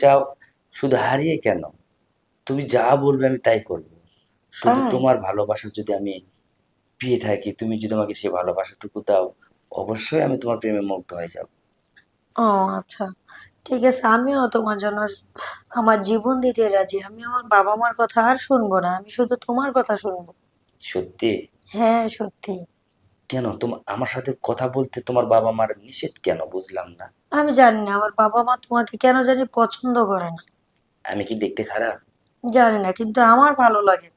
চাও শুধু হারিয়ে কেন? তুমি যা বলবে আমি তাই করব। শুধু তাই? তোমার ভালোবাসা যদি আমি পেয়ে থাকি তুমি যদি আমাকে সেই ভালোবাসাটুকু দাও অবশ্যই আমি তোমার প্রেমে মুগ্ধ হয়ে যাব। ও আচ্ছা। ঠিক আছে আমিও তোমার জন্য আমার জীবন দিতে রাজি। আমি আমার বাবা মার কথা আর শুনব না আমি শুধু তোমার কথা শুনব। সত্যি? হ্যাঁ সত্যি। কেন? তোমার আমার সাথে কথা বলতে তোমার বাবা মার নিষেধ কেন? বুঝলাম না। আমি জানি না আমার বাবা মা তোমাকে কেন জানি পছন্দ করে না। আমি কি দেখতে খারাপ? জানি না কিন্তু আমার ভালো লাগে।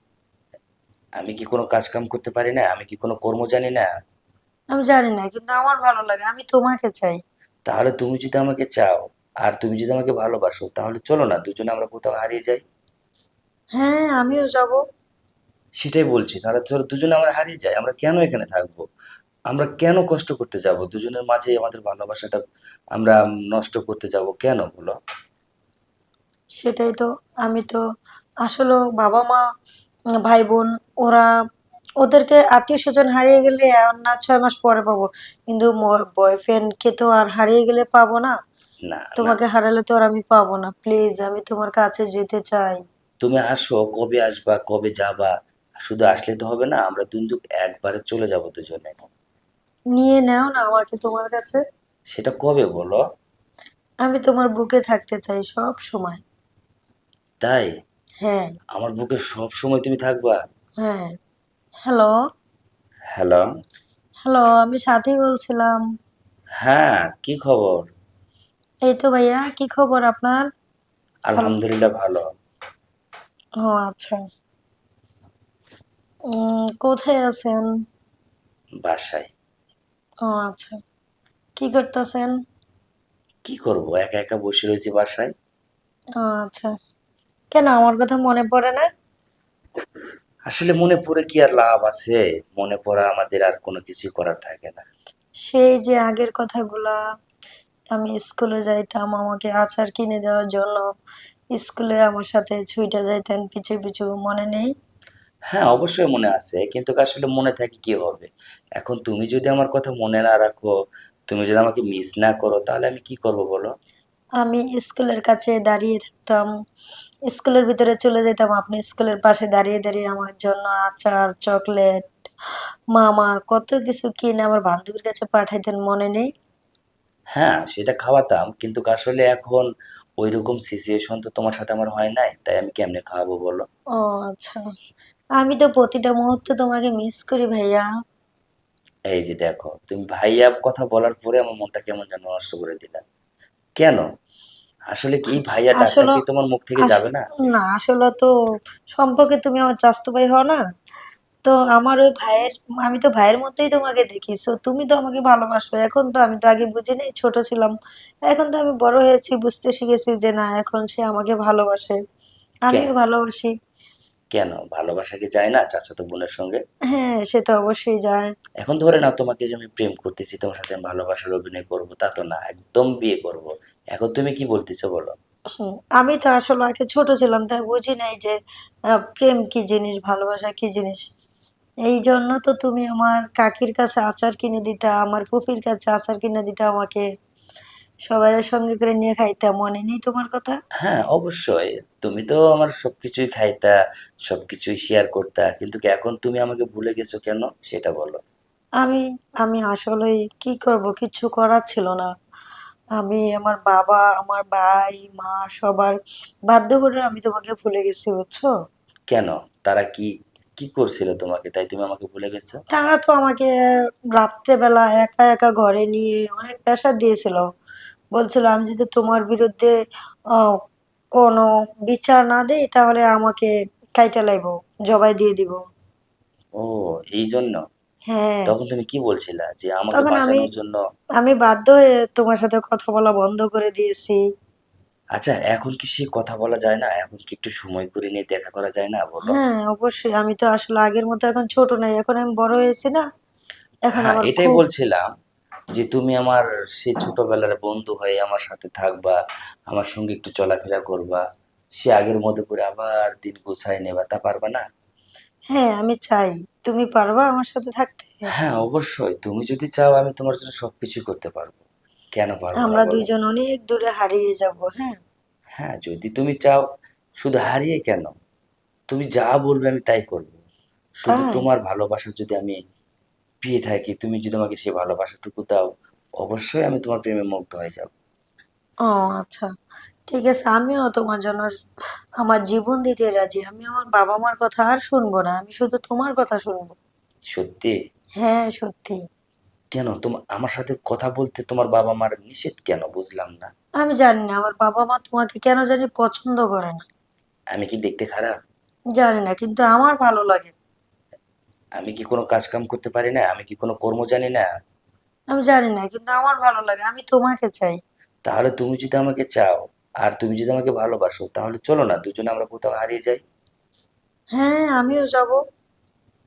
আমি কি কোনো কাজ কাম করতে পারি না? আমি কি কোনো কর্ম জানি না? আমি জানি না কিন্তু আমার ভালো লাগে আমি তোমাকে চাই। তাহলে তুমি যদি আমাকে চাও আর তুমি যদি আমাকে ভালোবাসো তাহলে চলো না দুজনে আমরা কোথাও হারিয়ে যাই। হ্যাঁ আমিও যাব। সেটাই বলছি তাহলে ধরো দুজনে আমরা হারিয়ে যাই আমরা কেন এখানে থাকব? আমরা কেন কষ্ট করতে যাব? দুজনের মাঝে আমাদের ভালোবাসাটা আমরা নষ্ট করতে যাব কেন বলো? সেটাই তো আমি তো আসলে বাবা মা ভাই বোন ওরা ওদেরকে আত্মীয় স্বজন হারিয়ে গেলে আর না ছয় মাস পরে পাবো। কিন্তু বয়ফ্রেন্ডকে তো আর হারিয়ে গেলে পাবো না। তোমাকে হারালে তো আর আমি পাবো না। প্লিজ আমি তোমার কাছে যেতে চাই। তুমি আসো কবে আসবা কবে যাবা? শুধু আসলে তো হবে না আমরা দুজন একবারে চলে যাব দুজনে। নিয়ে নাও না আমাকে তোমার কাছে। সেটা কবে বলো? আমি তোমার বুকে থাকতে চাই সব সময়। তাই? হ্যাঁ। আমার বুকে সব সময় তুমি থাকবা? হ্যাঁ। হ্যালো? হ্যালো? হ্যালো আমি সাথী বলছিলাম। হ্যাঁ কি খবর? এই তো ভাইয়া কি খবর আপনার? আলহামদুলিল্লাহ ভালো। ও আচ্ছা। কোথায় আছেন? বাসায়। ও আচ্ছা। কি করতেছেন? কি করব? একা একা বসে রয়েছি বাসায়। ও আচ্ছা। কেন আমার কথা মনে পড়ে না? আসলে মনে পড়ে কি আর লাভ আছে? মনে পড়া আমাদের আর কোনো কিছুই করার থাকে না। সেই যে আগের কথাগুলা আমি স্কুলে যাইতাম আমাকে আচার কিনে দেওয়ার জন্য স্কুলে আমার সাথে ছুটে যাইতেন পিছু পিছু মনে নেই? হ্যাঁ অবশ্যই মনে আছে। কিন্তু আসলে মনে থাকে কি হবে? এখন তুমি যদি আমার কথা মনে না রাখো তুমি যদি আমাকে মিস না করো তাহলে আমি কি করব বলো? আমি স্কুলের কাছে দাঁড়িয়ে থাকতাম। স্কুলের ভিতরে চলে যেতাম। আপনি স্কুলের পাশে দাঁড়িয়ে দাঁড়িয়ে আমার জন্য আচার চকলেট মামা কত কিছু কিনে আমার বান্ধবীর কাছে পাঠাইতেন মনে নেই? হ্যাঁ সেটা খাওয়াতাম। কিন্তু আসলে এখন ওইরকম সিচুয়েশন তো তোমার সাথে আমার হয় নাই। তাই আমি কেমনে খাওয়াবো বলো? ও আচ্ছা। আমি তো প্রতিটা মুহূর্তে তোমাকে মিস করি ভাইয়া। এই যে দেখো তুমি ভাইয়া কথা বলার পরে আমার মনটা কেমন যেন নষ্ট করে দিলা। কেন? আসলে কি ভাইয়া আসলে- কি তোমার মুখ থেকে যাবে না? না আসলে তো সম্পর্কে তুমি আমার চাচাতো ভাই হও না। তো আমার ওই ভাইয়ের আমি তো ভাইয়ের মধ্যেই তোমাকে দেখি। সো তুমি তো আমাকে ভালোবাসো। এখন তো আমি তো আগে বুঝি নাই ছোট ছিলাম। এখন তো আমি বড় হয়েছি বুঝতে শিখেছি যে না এখন সে আমাকে ভালোবাসে। আমিও ভালোবাসি। কেন? ভালোবাসা কি যায় না চাচাতো বোনের সঙ্গে? হ্যাঁ সে তো অবশ্যই যায়। এখন ধরে না তোমাকে যে আমি প্রেম করতেছি তোমার সাথে আমি ভালোবাসার অভিনয় করব তা তো না একদম বিয়ে করব। এখন তুমি কি বলতেছো বলো? হুম, আমি তো আসলে আগে ছোট ছিলাম তাই বুঝি নাই যে আহ, প্রেম কি জিনিস ভালোবাসা কি জিনিস। এই জন্য তো তুমি আমার কাকির কাছে আচার কিনে দিতা আমার ফুপির কাছে আচার কিনে দিতা আমাকে। সবাই সঙ্গে করে নিয়ে খাইতা মনে নেই তোমার কথা? হ্যাঁ অবশ্যই। তুমি তো আমার সবকিছুই খাইতা সবকিছুই শেয়ার করতা কিন্তু কি এখন তুমি আমাকে ভুলে গেছো কেন? সেটা বলো। আমি আমি আসলে কি করব? কিছু করার ছিল না। আমি আমার বাবা আমার ভাই মা সবার বাধ্য করে আমি তোমাকে ভুলে গেছি বুঝছ? কেন? তারা কি কি করছিল তোমাকে? তাই তুমি আমাকে ভুলে গেছো? তারা তো আমাকে রাত্রেবেলা একা একা ঘরে নিয়ে অনেক প্রেশার দিয়েছিল। বলছিল আমি যদি তোমার বিরুদ্ধে কোনো বিচার না দেই তাহলে আমাকে কাইটা লাইবো জবাই দিয়ে দিব। ও এই জন্য? হ্যাঁ। তখন তুমি কি বলছিলা যে আমাকে তখন আমি বাঁচানোর জন্য? আমি বাধ্য হয়ে তোমার সাথে কথা বলা বন্ধ করে দিয়েছি। আচ্ছা এখন কি সে কথা বলা যায় না? এখন কি একটু সময় করে নিয়ে দেখা করা যায় না? বলো। হ্যাঁ অবশ্যই। আমি তো আসলে আগের মতো এখন ছোট নাই। এখন আমি বড় হয়েছি না। এখন হ্যাঁ আমার এটাই খুব বলছিলাম যে তুমি আমার সেই ছোটবেলার বন্ধু হয়ে আমার সাথে থাকবা আমার সঙ্গে একটু চলাফেরা করবা সে আগের মতো করে আবার দিন গুছাই নেবা তা পারবা না? হ্যাঁ আমি চাই। তুমি পারবা আমার সাথে থাকতে? হ্যাঁ অবশ্যই। তুমি যদি চাও আমি তোমার জন্য সবকিছু করতে পারব। কেন পারব না আমরা বলো? দুইজন অনেক দূরে হারিয়ে যাব হ্যাঁ? হ্যাঁ যদি তুমি চাও শুধু হারিয়ে কেন? তুমি যা বলবে আমি তাই করব। শুধু তাই? তোমার ভালোবাসা যদি আমি পেয়ে থাকি তুমি যদি আমাকে সেই ভালোবাসাটুকু দাও অবশ্যই আমি তোমার প্রেমে মুগ্ধ হয়ে যাব। ও আচ্ছা। ঠিক আছে আমিও তোমার জন্য আমার জীবন দিতে রাজি। আমি আমার বাবা মার কথা আর শুনব না আমি শুধু তোমার কথা শুনব। সত্যি? হ্যাঁ সত্যি। কেন? তোমার আমার সাথে কথা বলতে তোমার বাবা মার নিষেধ কেন? বুঝলাম না। আমি জানি না আমার বাবা মা তোমাকে কেন জানি পছন্দ করে না। আমি কি দেখতে খারাপ? জানি না কিন্তু আমার ভালো লাগে। আমি কি কোনো কাজ কাম করতে পারি না? আমি কি কোনো কর্ম জানি না? আমি জানি না কিন্তু আমার ভালো লাগে আমি তোমাকে চাই। তাহলে তুমি যদি আমাকে চাও আর তুমি যদি আমাকে ভালোবাসো তাহলে চলো না দুজনে আমরা কোথাও হারিয়ে যাই। হ্যাঁ আমিও যাব।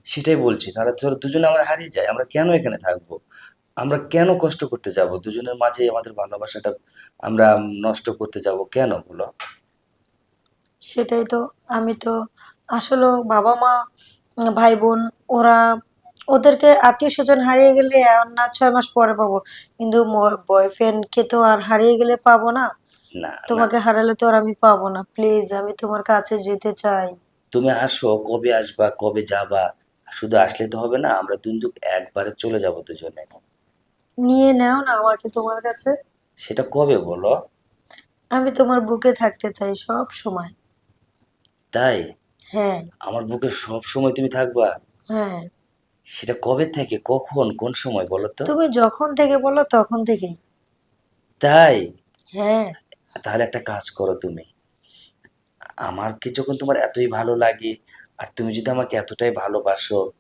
সেটাই বলছি তাহলে ধরো দুজনে আমরা হারিয়ে যাই আমরা কেন এখানে থাকব? আমরা কেন কষ্ট করতে যাব? দুজনের মাঝে আমাদের ভালোবাসাটা আমরা নষ্ট করতে যাব কেন বলো? সেটাই তো আমি তো আসলে বাবা মা ভাই বোন ওরা ওদেরকে আত্মীয় স্বজন হারিয়ে গেলে আর না ছয় মাস পরে পাবো। কিন্তু বয়ফ্রেন্ডকে তো আর হারিয়ে গেলে পাবো না। না না। তোমাকে হারালে তো আর আমি পাবো না। প্লিজ আমি তোমার কাছে যেতে চাই। তুমি আসো কবে আসবা কবে যাবা? শুধু আসলে তো হবে না আমরা দুজন একবারে চলে যাব দুজনে। নিয়ে নাও না আমাকে তোমার কাছে। সেটা কবে বলো? আমি তোমার বুকে থাকতে চাই সব সময়। তাই? হ্যাঁ। আমার বুকে সব সময় তুমি থাকবা? হ্যাঁ। সেটা কবে থেকে কখন কোন সময় বলো তো? তুমি যখন থেকে বলো তখন থেকেই। তাই? হ্যাঁ। তাহলে একটা কাজ করো তুমি। আমাকে যখন তোমার এতই ভালো লাগে আর তুমি যদি আমাকে এতটাই ভালোবাসো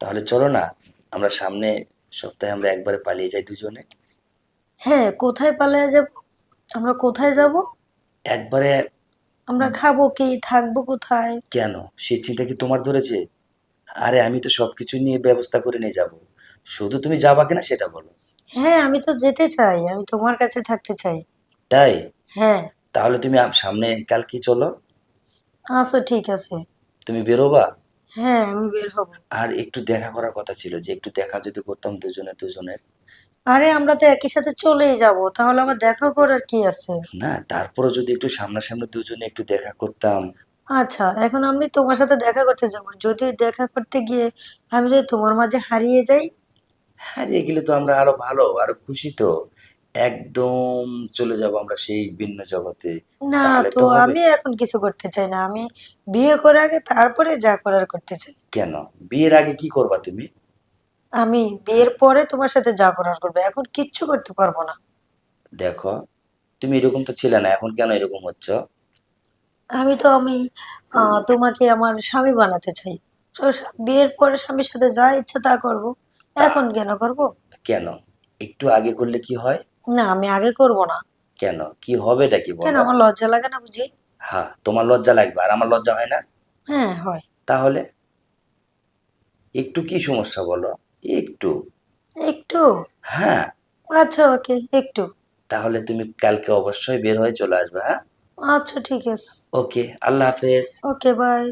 তাহলে চলো না আমরা সামনে সপ্তাহে আমরা একবারে পালিয়ে যাই দুজনে। হ্যাঁ কোথায় পালিয়ে যাব? আমরা কোথায় যাব? একবারে আমরা খাব কি থাকব কোথায়? কেন? সে চিন্তা কি তোমার ধরেছে? আরে আমি তো সবকিছু নিয়ে ব্যবস্থা করে নিয়ে যাব। শুধু তুমি যাবা কিনা সেটা বলো। হ্যাঁ আমি তো যেতে চাই আমি তোমার কাছে থাকতে চাই। তাই? হ্যাঁ। তাহলে তুমি আম- সামনে কালকে চলো? আচ্ছা ঠিক আছে। তুমি বেরোবা? হ্যাঁ আমি বের হব। আর একটু দেখা করার কথা ছিল যে একটু দেখা যদি করতাম দুজনে দুজনের। আরে আমরা তো একই সাথে চলেই যাব। তাহলে আবার দেখা করার কি আছে? না তারপরে যদি একটু সামনাসামনি দুজনে একটু দেখা করতাম। আচ্ছা এখন আমি তোমার সাথে দেখা করতে যাব। যদি দেখা করতে গিয়ে আমি যদি তোমার মাঝে হারিয়ে যাই? হারিয়ে গেলে তো আমরা আরও ভালো আরও খুশি তো। একদম চলে যাব আমরা সেই ভিন্ন জগতে। না তাহলে তো হবে। আমি এখন কিছু করতে চাই না। আমি বিয়ে করার আগে তারপরে যা করার করতে চাই। কেন? বিয়ের আগে কি করবা তুমি? আমি বিয়ের পরে তোমার সাথে যা করার করব এখন কিচ্ছু করতে পারব না। দেখো তুমি এরকম তো ছিলে না এখন কেন এরকম হচ্ছ? আমি তো আমি আহ, তোমাকে আমার স্বামী বানাতে চাই। তো বিয়ের পরে স্বামীর সাথে যা ইচ্ছা তা করব। এখন কেন করব? কেন? একটু আগে করলে কি হয়? না আমি আগে করব না। কেন? কি হবেটা কি কেন বলো? আমার লজ্জা লাগে না বুঝি? হ্যাঁ তোমার লজ্জা লাগবে আর আমার লজ্জা হয় না? হ্যাঁ হয়। তাহলে? একটু কি সমস্যা বলো? একটু। একটু? হ্যাঁ। আচ্ছা ওকে একটু। তাহলে তুমি কালকে অবশ্যই বের হয়ে চলে আসবে হ্যাঁ? আচ্ছা ঠিক আছে। ওকে আল্লাহ হাফেজ। Okay bye.